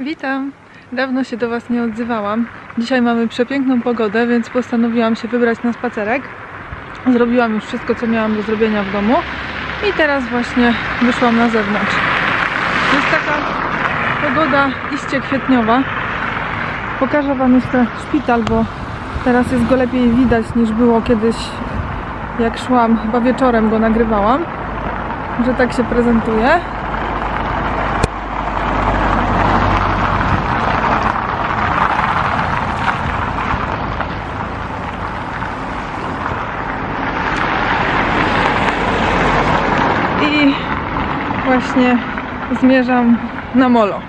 Witam. Dawno się do Was nie odzywałam. Dzisiaj mamy przepiękną pogodę, więc postanowiłam się wybrać na spacerek. Zrobiłam już wszystko, co miałam do zrobienia w domu i teraz właśnie wyszłam na zewnątrz. Jest taka pogoda iście kwietniowa. Pokażę Wam jeszcze szpital, bo teraz jest go lepiej widać niż było kiedyś, jak szłam. Chyba wieczorem go nagrywałam, że tak się prezentuje. I właśnie zmierzam na Molo.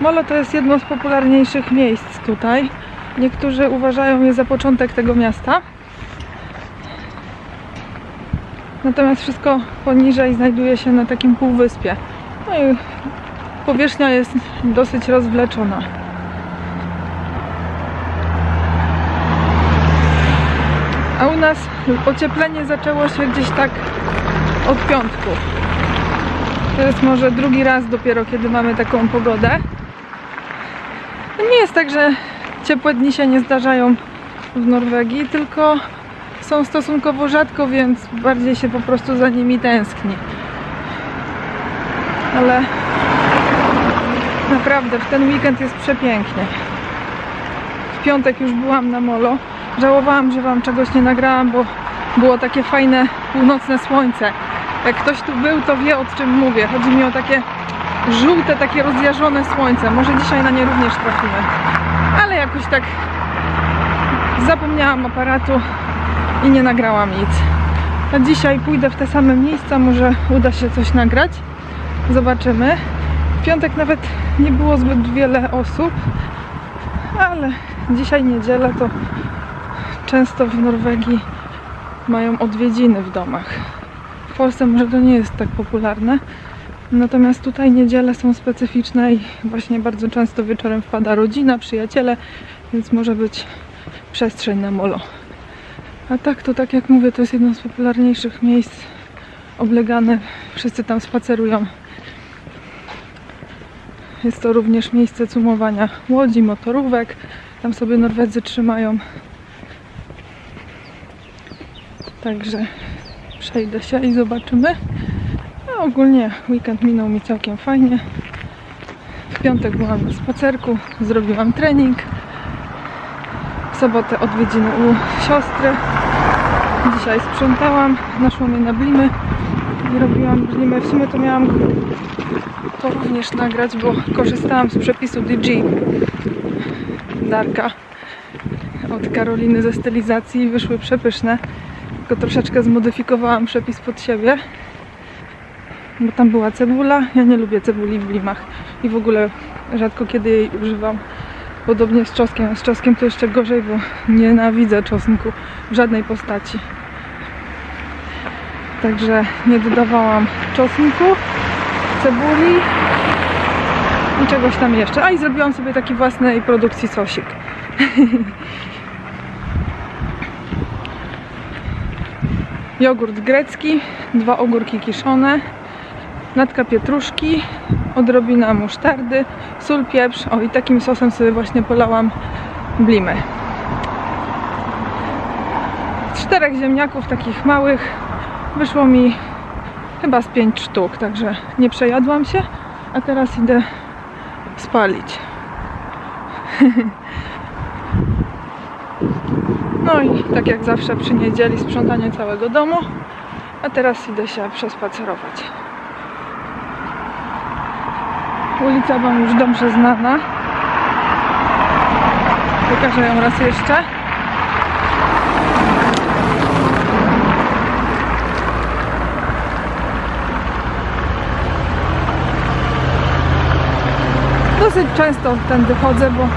Molo to jest jedno z popularniejszych miejsc tutaj. Niektórzy uważają je za początek tego miasta. Natomiast wszystko poniżej znajduje się na takim półwyspie. No i powierzchnia jest dosyć rozwleczona. A u nas ocieplenie zaczęło się gdzieś tak od piątku. To jest może drugi raz dopiero, kiedy mamy taką pogodę. Nie jest tak, że ciepłe dni się nie zdarzają w Norwegii, tylko są stosunkowo rzadko, więc bardziej się po prostu za nimi tęskni. Ale naprawdę w ten weekend jest przepięknie. W piątek już byłam na molo. Żałowałam, że wam czegoś nie nagrałam, bo było takie fajne północne słońce. Jak ktoś tu był, to wie o czym mówię. Chodzi mi o takie żółte, takie rozjażone słońce. Może dzisiaj na nie również trafimy. Ale jakoś tak zapomniałam aparatu i nie nagrałam nic. A dzisiaj pójdę w te same miejsca, może uda się coś nagrać. Zobaczymy. W piątek nawet nie było zbyt wiele osób, ale dzisiaj niedziela to często w Norwegii mają odwiedziny w domach. Polsce może to nie jest tak popularne, natomiast tutaj niedziele są specyficzne i właśnie bardzo często wieczorem wpada rodzina, przyjaciele, więc może być przestrzeń na molo. A tak to, tak jak mówię, to jest jedno z popularniejszych miejsc oblegane. Wszyscy tam spacerują. Jest to również miejsce cumowania łodzi, motorówek. Tam sobie Norwedzy trzymają. Także przejdę się i zobaczymy. A ogólnie weekend minął mi całkiem fajnie. W piątek byłam na spacerku, zrobiłam trening. W sobotę odwiedziny u siostry. Dzisiaj sprzątałam, naszło mnie na blimy i robiłam blimy. W sumie to miałam to również nagrać, bo korzystałam z przepisu DG Darka od Karoliny ze stylizacji i wyszły przepyszne. Tylko troszeczkę zmodyfikowałam przepis pod siebie, bo tam była cebula. Ja nie lubię cebuli w blimach i w ogóle rzadko kiedy jej używam. Podobnie z czosnkiem. Z czosnkiem to jeszcze gorzej, bo nienawidzę czosnku w żadnej postaci. Także nie dodawałam czosnku, cebuli i czegoś tam jeszcze. A i zrobiłam sobie taki własnej produkcji sosik. Jogurt grecki, dwa ogórki kiszone, natka pietruszki, odrobina musztardy, sól, pieprz. O i takim sosem sobie właśnie polałam blimy. Czterech ziemniaków takich małych wyszło mi chyba z pięć sztuk, także nie przejadłam się, a teraz idę spalić. No i tak jak zawsze przy niedzieli sprzątanie całego domu, a teraz idę się przespacerować. Ulica Wam już dobrze znana. Pokażę ją raz jeszcze. Dosyć często tędy chodzę, bo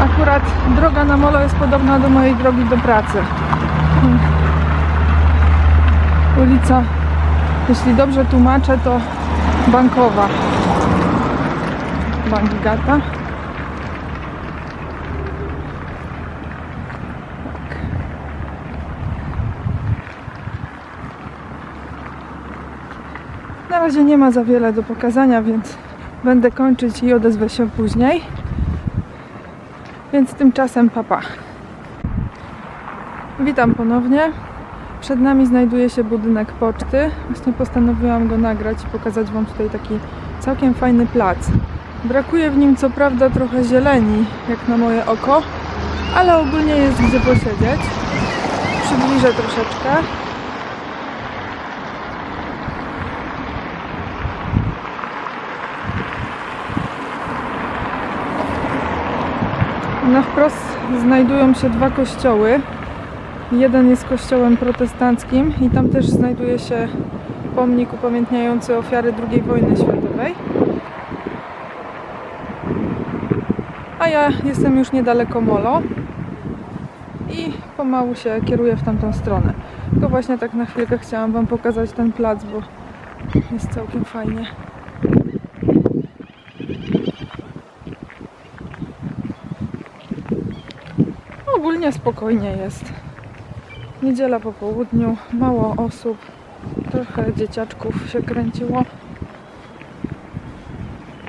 akurat droga na molo jest podobna do mojej drogi do pracy. Ulica, jeśli dobrze tłumaczę, to bankowa. Bank Gata. Tak. Na razie nie ma za wiele do pokazania, więc będę kończyć i odezwę się później. Więc tymczasem papa. Witam ponownie. Przed nami znajduje się budynek poczty. Właśnie postanowiłam go nagrać i pokazać Wam tutaj taki całkiem fajny plac. Brakuje w nim co prawda trochę zieleni, jak na moje oko, ale ogólnie jest gdzie posiedzieć. Przybliżę troszeczkę. Na wprost znajdują się dwa kościoły. Jeden jest kościołem protestanckim i tam też znajduje się pomnik upamiętniający ofiary II wojny światowej. A ja jestem już niedaleko Molo i pomału się kieruję w tamtą stronę. Tylko właśnie tak na chwilkę chciałam Wam pokazać ten plac, bo jest całkiem fajnie. Ogólnie spokojnie jest. Niedziela po południu, mało osób, trochę dzieciaczków się kręciło.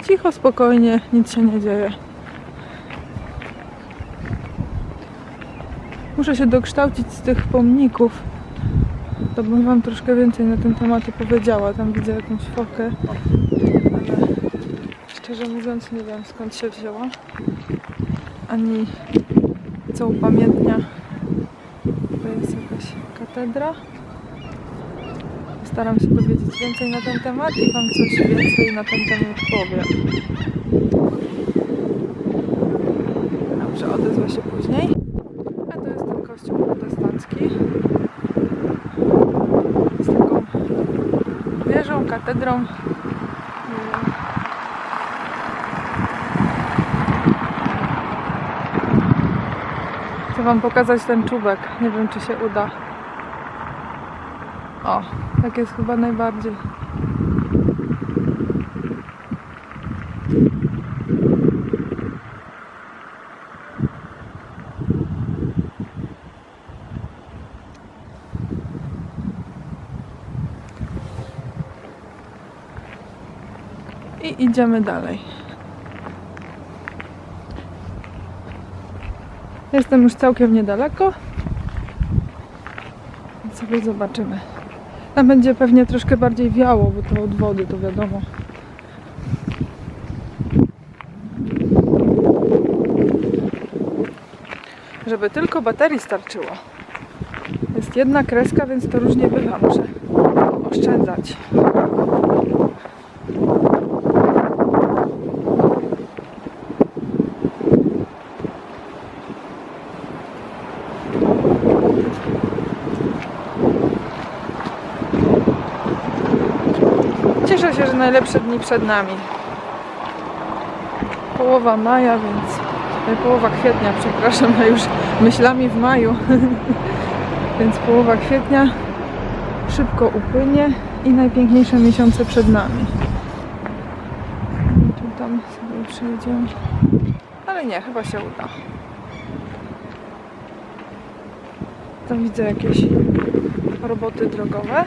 Cicho, spokojnie, nic się nie dzieje. Muszę się dokształcić z tych pomników. To bym Wam troszkę więcej na ten temat powiedziała. Tam widzę jakąś fokę, ale szczerze mówiąc nie wiem skąd się wzięła. Ani co upamiętnia. To jest jakaś katedra. Staram się dowiedzieć więcej na ten temat i Wam coś więcej na ten temat powiem. Dobrze, odezwę się później. A to jest ten kościół. Z taką wieżą, katedrą. Wam pokazać ten czubek. Nie wiem, czy się uda. O, tak jest chyba najbardziej. I idziemy dalej. Jestem już całkiem niedaleko. Sobie zobaczymy. Tam będzie pewnie troszkę bardziej wiało, bo to od wody, to wiadomo. Żeby tylko baterii starczyło. Jest jedna kreska, więc to różnie bywa. Muszę oszczędzać. Się, że najlepsze dni przed nami. Połowa maja, więc e, połowa kwietnia, przepraszam, ja już myślami w maju. więc połowa kwietnia szybko upłynie i najpiękniejsze miesiące przed nami. I tu tam sobie przejdziemy. Ale nie, chyba się uda. Tam widzę jakieś roboty drogowe.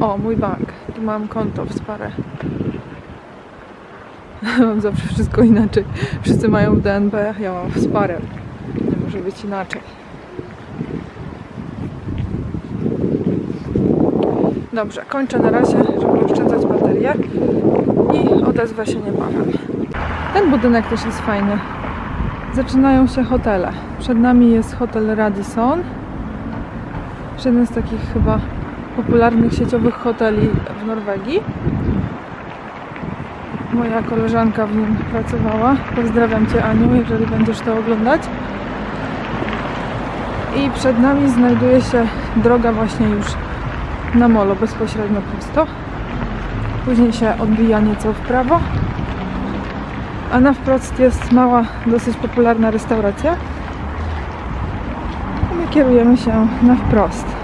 O, mój bank. Tu mam konto w Spare. mam zawsze wszystko inaczej. Wszyscy mają w DNB, ja mam w Spare. Nie może być inaczej. Dobrze, kończę na razie, żeby oszczędzać baterię i odezwę się niebawem. Ten budynek też jest fajny. Zaczynają się hotele. Przed nami jest hotel Radisson. Jeden z takich chyba popularnych sieciowych hoteli w Norwegii. Moja koleżanka w nim pracowała. Pozdrawiam Cię Aniu, jeżeli będziesz to oglądać. I przed nami znajduje się droga właśnie już na molo, bezpośrednio prosto. Później się odbija nieco w prawo. A na wprost jest mała, dosyć popularna restauracja. My kierujemy się na wprost.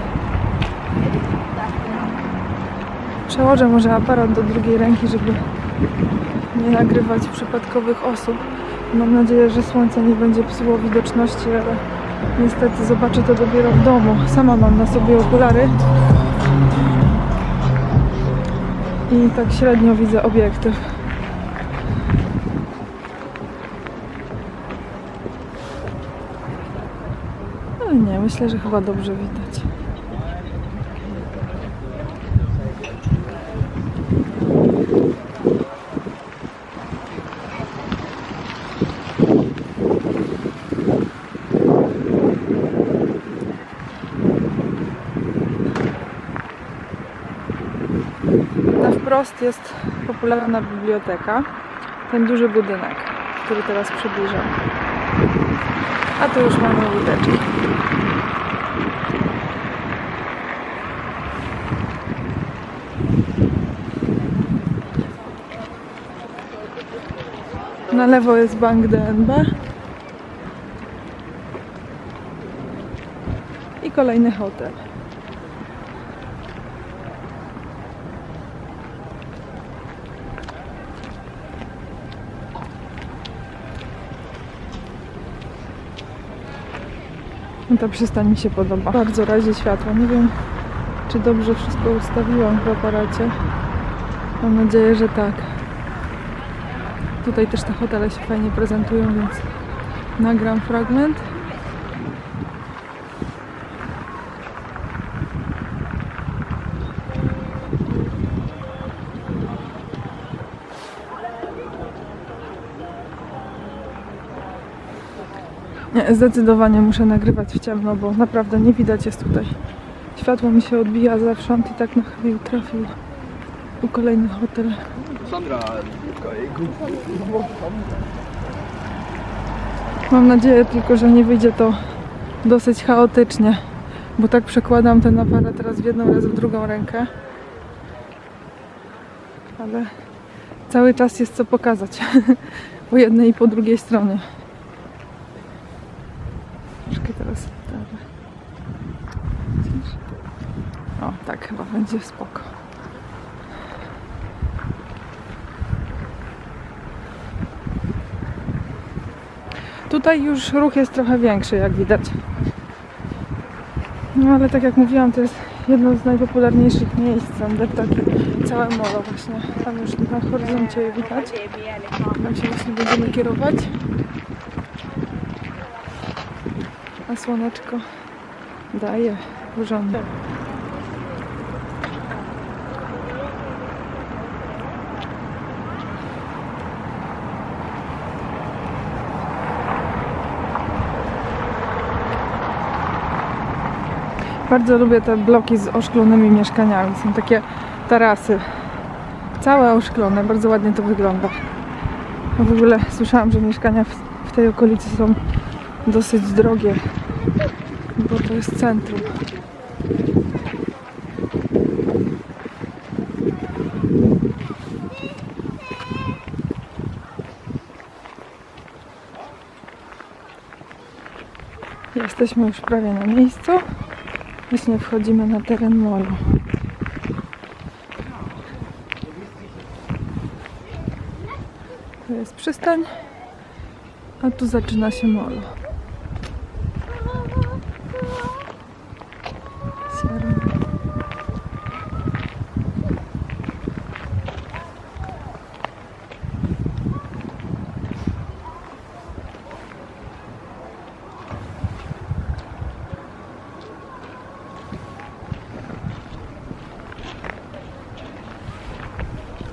Przełożę może aparat do drugiej ręki, żeby nie nagrywać przypadkowych osób. Mam nadzieję, że słońce nie będzie psuło widoczności, ale niestety zobaczę to dopiero w domu. Sama mam na sobie okulary. I tak średnio widzę obiektyw. Ale nie, myślę, że chyba dobrze widać. Na wprost jest popularna biblioteka. Ten duży budynek, który teraz przybliżam. A tu już mamy łódeczki. Na lewo jest bank DNB. I kolejny hotel. Ta przystań mi się podoba. Bardzo razie światło. Nie wiem, czy dobrze wszystko ustawiłam w aparacie. Mam nadzieję, że tak. Tutaj też te hotele się fajnie prezentują, więc nagram fragment. Zdecydowanie muszę nagrywać w ciemno, bo naprawdę nie widać jest tutaj. Światło mi się odbija zewsząd i tak na chwilę trafił u kolejny hotel. Sandra, Mam nadzieję tylko, że nie wyjdzie to dosyć chaotycznie, bo tak przekładam ten aparat raz w jedną, raz w drugą rękę. Ale cały czas jest co pokazać po jednej i po drugiej stronie. Troszkę teraz wstawię. O, tak chyba będzie spoko. Tutaj już ruch jest trochę większy, jak widać. No ale tak jak mówiłam, to jest jedno z najpopularniejszych miejsc Sandertaki. Całe molo właśnie. Tam już na horyzoncie je widać. Tam się właśnie będziemy kierować. A słoneczko daje porządek. Bardzo lubię te bloki z oszklonymi mieszkaniami. Są takie tarasy. Całe oszklone, bardzo ładnie to wygląda. No w ogóle słyszałam, że mieszkania w, w tej okolicy są dosyć drogie, bo to jest centrum. Jesteśmy już prawie na miejscu. Właśnie wchodzimy na teren molu. To jest przystań, a tu zaczyna się molo.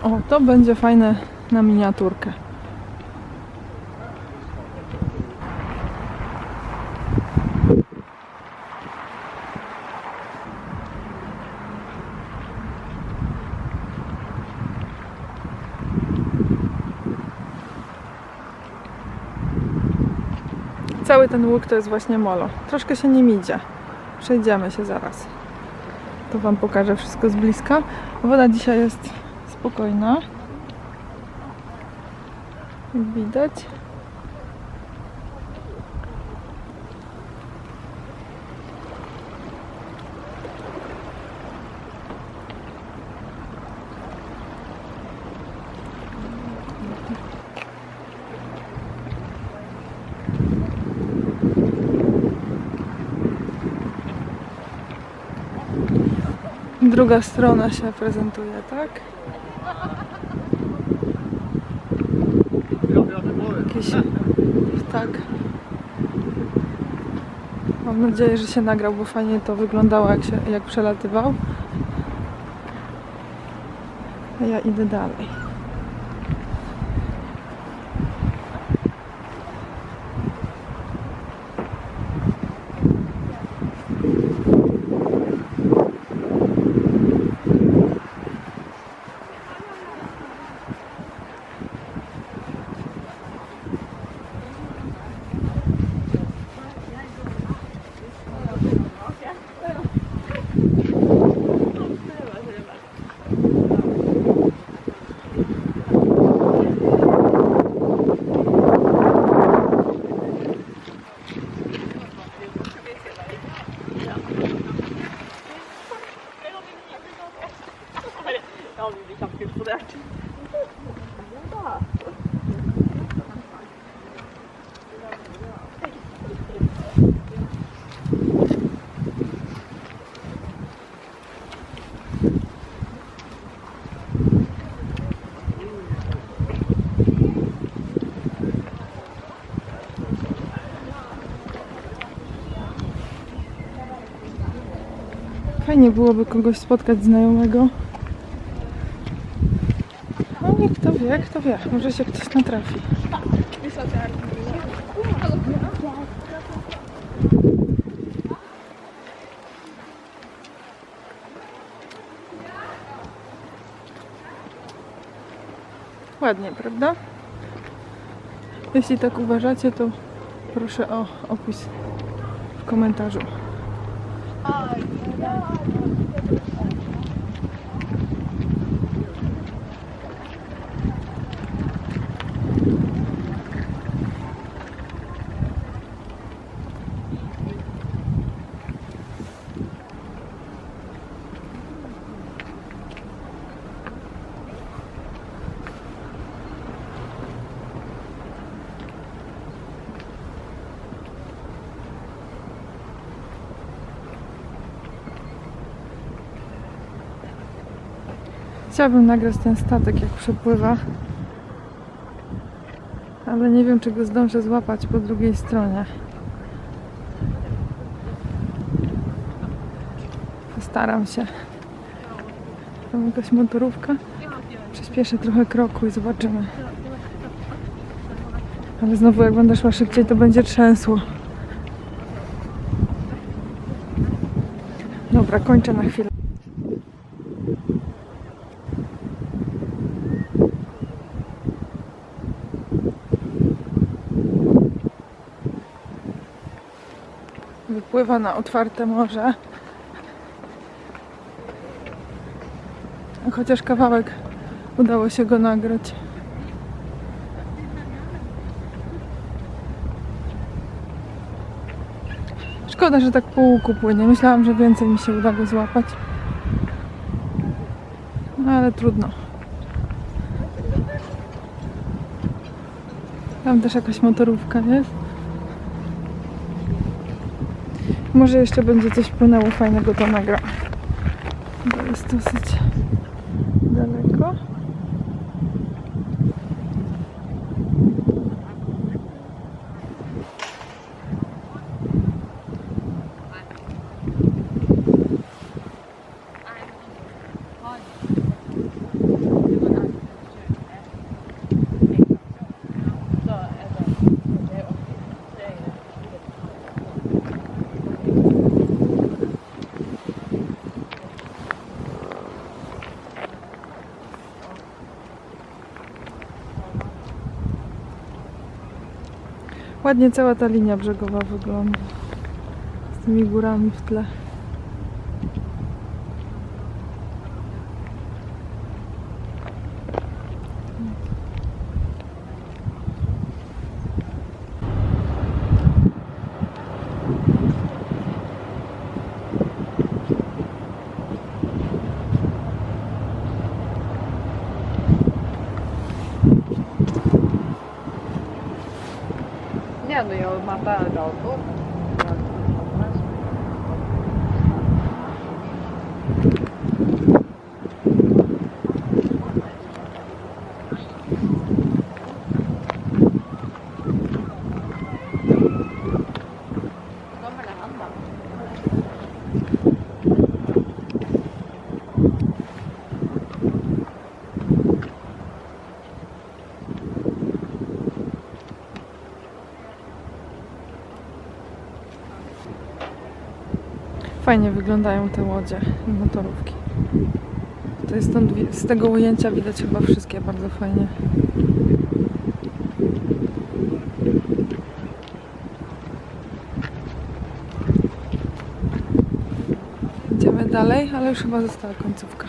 O, to będzie fajne na miniaturkę. Cały ten łuk to jest właśnie molo. Troszkę się nim idzie. Przejdziemy się zaraz. To Wam pokażę wszystko z bliska. Woda dzisiaj jest spokojna. Widać. Druga strona się prezentuje, tak? Jakiś tak. Mam nadzieję, że się nagrał, bo fajnie to wyglądało jak, się, jak przelatywał. A ja idę dalej. Fajnie byłoby kogoś spotkać znajomego. No i kto wie, kto wie, może się ktoś natrafi. Ładnie, prawda? Jeśli tak uważacie, to proszę o opis w komentarzu. God. Chciałabym nagrać ten statek, jak przepływa. Ale nie wiem, czy go zdążę złapać po drugiej stronie. Postaram się. Tam jakaś motorówka. Przyspieszę trochę kroku i zobaczymy. Ale znowu, jak będę szła szybciej, to będzie trzęsło. Dobra, kończę na chwilę. Wypływa na otwarte morze. Chociaż kawałek udało się go nagrać. Szkoda, że tak po łuku płynie. Myślałam, że więcej mi się uda go złapać. No ale trudno. Tam też jakaś motorówka jest. Może jeszcze będzie coś płynęło fajnego, to nagram. To jest dosyć Ładnie cała ta linia brzegowa wygląda. Z tymi górami w tle. Nie no, ja fajnie wyglądają te łodzie i motorówki. To jest stąd, z tego ujęcia widać chyba wszystkie bardzo fajnie. Idziemy dalej, ale już chyba została końcówka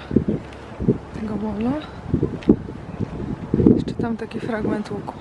tego mola. Jeszcze tam taki fragment łuku.